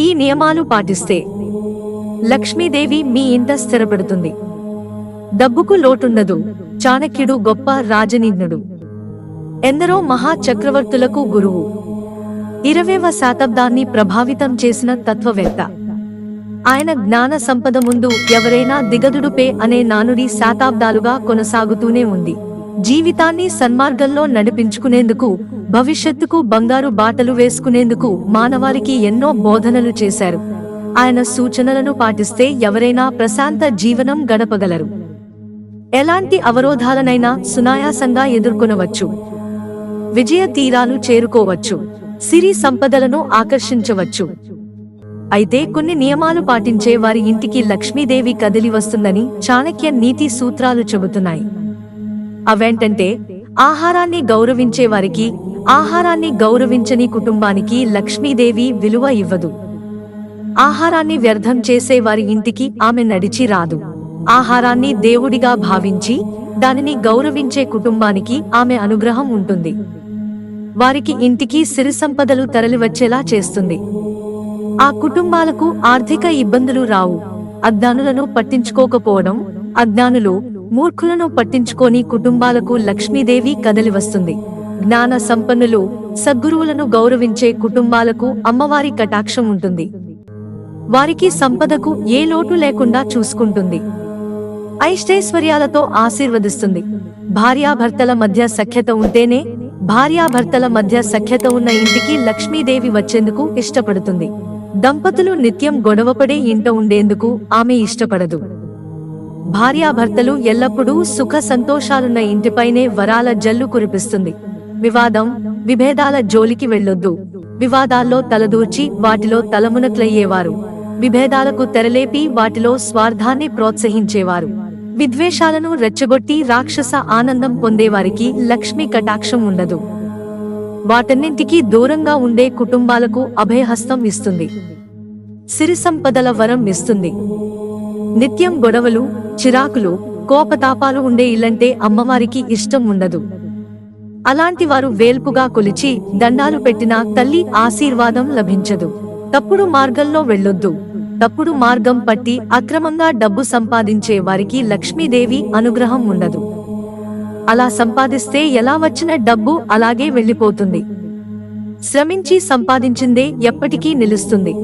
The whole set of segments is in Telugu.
ఈ నియమాలు పాటిస్తే లక్ష్మీదేవి మీ ఇంట స్థిరపడుతుంది. డబ్బుకు లోటుండదు. చాణక్యుడు గొప్ప రాజనీజ్ఞుడు ఎందరో మహా చక్రవర్తులకు గురువు. ఇరవేవ శతాబ్దాన్ని ప్రభావితం చేసిన తత్వవేత్త. ఆయన జ్ఞాన సంపద ముందు ఎవరైనా దిగదుడుపే అనే నానుడి శతాబ్దాలుగా కొనసాగుతూనే ఉంది. జీవితాన్ని సన్మార్గంలో నడిపించుకునేందుకు భవిష్యత్తుకు బంగారు బాటలు వేసుకునేందుకు మానవాళికి ఎన్నో బోధనలు చేశారు. ఆయన సూచనలను పాటిస్తే ఎవరైనా ప్రశాంత జీవనం గడపగలరు. ఎలాంటి అవరోధాలనైనా సునాయాసంగా ఎదుర్కొనవచ్చు. విజయ తీరాలు చేరుకోవచ్చు. సిరి సంపదలను ఆకర్షించవచ్చు. అయితే కొన్ని నియమాలు పాటించే వారి ఇంటికి లక్ష్మీదేవి కదిలి వస్తుందని చాణక్య నీతి సూత్రాలు చెబుతున్నాయి. అవేంటంటే ఆహారాన్ని గౌరవించే వారికి ఆహారాన్ని గౌరవించని కుటుంబానికి లక్ష్మీదేవి విలువ ఇవ్వదు. ఆహారాన్ని వ్యర్థం చేసే వారి ఇంటికి ఆమె నడిచి రాదు. ఆహారాన్ని దేవుడిగా భావించి దానిని గౌరవించే కుటుంబానికి ఆమె అనుగ్రహం ఉంటుంది. వారికి ఇంటికి సిరి సంపదలు తరలివచ్చేలా చేస్తుంది. ఆ కుటుంబాలకు ఆర్థిక ఇబ్బందులు రావు. అజ్ఞానులను పట్టించుకోకపోవడం అజ్ఞానులు మూర్ఖులను పట్టించుకోని కుటుంబాలకు లక్ష్మీదేవి కదలి వస్తుంది. జ్ఞాన సంపన్నులు సద్గురువులను గౌరవించే కుటుంబాలకు అమ్మవారి కటాక్షం ఉంటుంది. వారికి సంపదకు ఏ లోటు లేకుండా చూసుకుంటుంది. ఐష్టైశ్వర్యాలతో ఆశీర్వదిస్తుంది. భార్యాభర్తల మధ్య సఖ్యత ఉంటేనే భార్యాభర్తల మధ్య సఖ్యత ఉన్న ఇంటికి లక్ష్మీదేవి వచ్చేందుకు ఇష్టపడుతుంది. దంపతులు నిత్యం గొడవపడే ఇంట ఉండేందుకు ఆమె ఇష్టపడదు. భార్యాభర్తలు ఎల్లప్పుడూ సుఖ సంతోషాలున్న ఇంటిపైనే వరాల జల్లు కురిపిస్తుంది. వివాదం విభేదాల జోలికి వెళ్ళొద్దు. వివాదాల్లో తలదూర్చి వాటిలో తలమునక్లయ్యేవారు విభేదాలకు తెరలేపి వాటిలో స్వార్థాన్ని ప్రోత్సహించేవారు. విద్వేషాలను రెచ్చగొట్టి రాక్షస ఆనందం పొందేవారికి లక్ష్మి కటాక్షం ఉండదు. వాటన్నింటికీ దూరంగా ఉండే కుటుంబాలకు అభయహస్తం ఇస్తుంది. సిరి సంపదల వరం ఇస్తుంది. నిత్యం గొడవలు చిరాకులు కోపతాపాలు ఉండే ఇల్లంటే అమ్మవారికి ఇష్టం ఉండదు. అలాంటి వారు వేల్పుగా కొలిచి దండాలు పెట్టినా తల్లి ఆశీర్వాదం లభించదు. తప్పుడు మార్గంలో వెళ్ళొద్దు. తప్పుడు మార్గం పట్టి అక్రమంగా డబ్బు సంపాదించే వారికి లక్ష్మీదేవి అనుగ్రహం ఉండదు. అలా సంపాదిస్తే ఎలా వచ్చిన డబ్బు అలాగే వెళ్ళిపోతుంది. శ్రమించి సంపాదించిందే ఎప్పటికీ నిలుస్తుంది.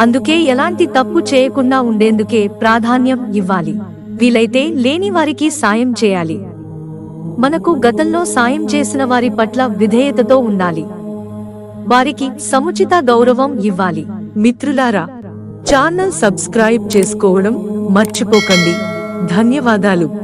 అందుకే ఎలాంటి తప్పు చేయకుండా ఉండేందుకే ప్రాధాన్యం ఇవ్వాలి. వీలైతే లేని వారికి సాయం చేయాలి. మనకు గతంలో సాయం చేసిన వారి పట్ల విధేయతతో ఉండాలి. వారికి సముచిత గౌరవం ఇవ్వాలి. మిత్రులారా ఛానల్ సబ్స్క్రైబ్ చేసుకోవడం మర్చిపోకండి. ధన్యవాదాలు.